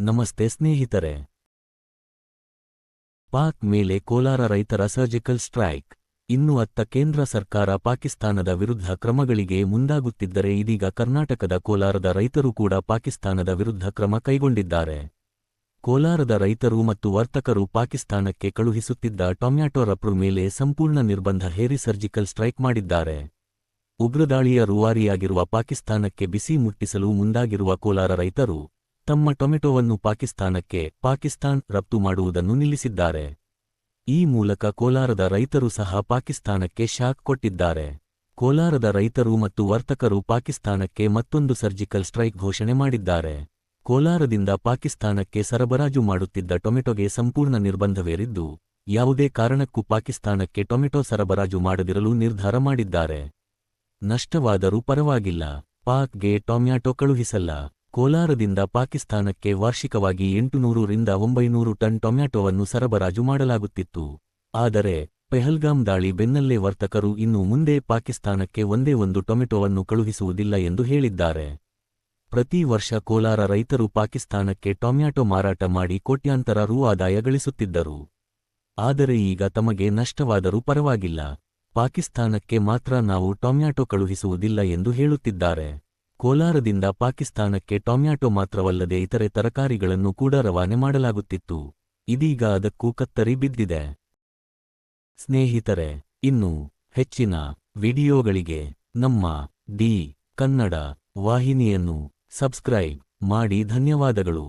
ನಮಸ್ತೆ ಸ್ನೇಹಿತರೆ. ಪಾಕ್ ಮೇಲೆ ಕೋಲಾರ ರೈತರ ಸರ್ಜಿಕಲ್ ಸ್ಟ್ರೈಕ್. ಇನ್ನು ಅತ್ತ ಕೇಂದ್ರ ಸರ್ಕಾರ ಪಾಕಿಸ್ತಾನದ ವಿರುದ್ಧ ಕ್ರಮಗಳಿಗೆ ಮುಂದಾಗುತ್ತಿದ್ದರೆ ಇದೀಗ ಕರ್ನಾಟಕದ ಕೋಲಾರದ ರೈತರು ಕೂಡ ಪಾಕಿಸ್ತಾನದ ವಿರುದ್ಧ ಕ್ರಮ ಕೈಗೊಂಡಿದ್ದಾರೆ. ಕೋಲಾರದ ರೈತರು ಮತ್ತು ವರ್ತಕರು ಪಾಕಿಸ್ತಾನಕ್ಕೆ ಕಳುಹಿಸುತ್ತಿದ್ದ ಟೊಮ್ಯಾಟೊ ರಪ್ರು ಮೇಲೆ ಸಂಪೂರ್ಣ ನಿರ್ಬಂಧ ಹೇರಿ ಸರ್ಜಿಕಲ್ ಸ್ಟ್ರೈಕ್ ಮಾಡಿದ್ದಾರೆ. ಉಗ್ರದಾಳಿಯ ರೂವಾರಿಯಾಗಿರುವ ಪಾಕಿಸ್ತಾನಕ್ಕೆ ಬಿಸಿ ಮುಟ್ಟಿಸಲು ಮುಂದಾಗಿರುವ ಕೋಲಾರ ರೈತರು ತಮ್ಮ ಟೊಮೆಟೊವನ್ನು ಪಾಕಿಸ್ತಾನಕ್ಕೆ ಪಾಕಿಸ್ತಾನ್ ರಫ್ತು ಮಾಡುವುದನ್ನು ನಿಲ್ಲಿಸಿದ್ದಾರೆ. ಈ ಮೂಲಕ ಕೋಲಾರದ ರೈತರು ಸಹ ಪಾಕಿಸ್ತಾನಕ್ಕೆ ಶಾಕ್ ಕೊಟ್ಟಿದ್ದಾರೆ. ಕೋಲಾರದ ರೈತರು ಮತ್ತು ವರ್ತಕರು ಪಾಕಿಸ್ತಾನಕ್ಕೆ ಮತ್ತೊಂದು ಸರ್ಜಿಕಲ್ ಸ್ಟ್ರೈಕ್ ಘೋಷಣೆ ಮಾಡಿದ್ದಾರೆ. ಕೋಲಾರದಿಂದ ಪಾಕಿಸ್ತಾನಕ್ಕೆ ಸರಬರಾಜು ಮಾಡುತ್ತಿದ್ದ ಟೊಮೆಟೊಗೆ ಸಂಪೂರ್ಣ ನಿರ್ಬಂಧವೇರಿದ್ದು, ಯಾವುದೇ ಕಾರಣಕ್ಕೂ ಪಾಕಿಸ್ತಾನಕ್ಕೆ ಟೊಮೆಟೊ ಸರಬರಾಜು ಮಾಡದಿರಲು ನಿರ್ಧಾರ ಮಾಡಿದ್ದಾರೆ. ನಷ್ಟವಾದರೂ ಪರವಾಗಿಲ್ಲ. ಪಾಕ್ಗೆ ಟೊಮ್ಯಾಟೊ ಕಳುಹಿಸಲ್ಲ. ಕೋಲಾರದಿಂದ ಪಾಕಿಸ್ತಾನಕ್ಕೆ ವಾರ್ಷಿಕವಾಗಿ ಎಂಟುನೂರು ರಿಂದ ಒಂಬೈನೂರು ಟನ್ ಟೊಮ್ಯಾಟೊವನ್ನು ಸರಬರಾಜು ಮಾಡಲಾಗುತ್ತಿತ್ತು. ಆದರೆ, ಪೆಹಲ್ಗಾಮ್ ದಾಳಿ ಬೆನ್ನಲ್ಲೇ ವರ್ತಕರು ಇನ್ನು ಮುಂದೆ ಪಾಕಿಸ್ತಾನಕ್ಕೆ ಒಂದೇ ಒಂದು ಟೊಮೆಟೊವನ್ನು ಕಳುಹಿಸುವುದಿಲ್ಲ ಎಂದು ಹೇಳಿದ್ದಾರೆ. ಪ್ರತಿ ವರ್ಷ ಕೋಲಾರ ರೈತರು ಪಾಕಿಸ್ತಾನಕ್ಕೆ ಟೊಮ್ಯಾಟೊ ಮಾರಾಟ ಮಾಡಿ ಕೋಟ್ಯಾಂತರ ರೂ ಆದಾಯ ಗಳಿಸುತ್ತಿದ್ದರು. ಆದರೆ ಈಗ ತಮಗೆ ನಷ್ಟವಾದರೂ ಪರವಾಗಿಲ್ಲ. ಪಾಕಿಸ್ತಾನಕ್ಕೆ ಮಾತ್ರ ನಾವು ಟೊಮ್ಯಾಟೊ ಕಳುಹಿಸುವುದಿಲ್ಲ ಎಂದು ಹೇಳುತ್ತಿದ್ದಾರೆ. ಕೋಲಾರದಿಂದ ಪಾಕಿಸ್ತಾನಕ್ಕೆ ಟೊಮ್ಯಾಟೊ ಮಾತ್ರವಲ್ಲದೆ ಇತರೆ ತರಕಾರಿಗಳನ್ನು ಕೂಡ ರವಾನೆ ಮಾಡಲಾಗುತ್ತಿತ್ತು. ಇದೀಗ ಅದಕ್ಕೂ ಕತ್ತರಿ ಬಿದ್ದಿದೆ. ಸ್ನೇಹಿತರೆ, ಇನ್ನು ಹೆಚ್ಚಿನ ವಿಡಿಯೋಗಳಿಗೆ ನಮ್ಮ ಡಿ ಕನ್ನಡ ವಾಹಿನಿಯನ್ನು ಸಬ್ಸ್ಕ್ರೈಬ್ ಮಾಡಿ ಧನ್ಯವಾದಗಳು.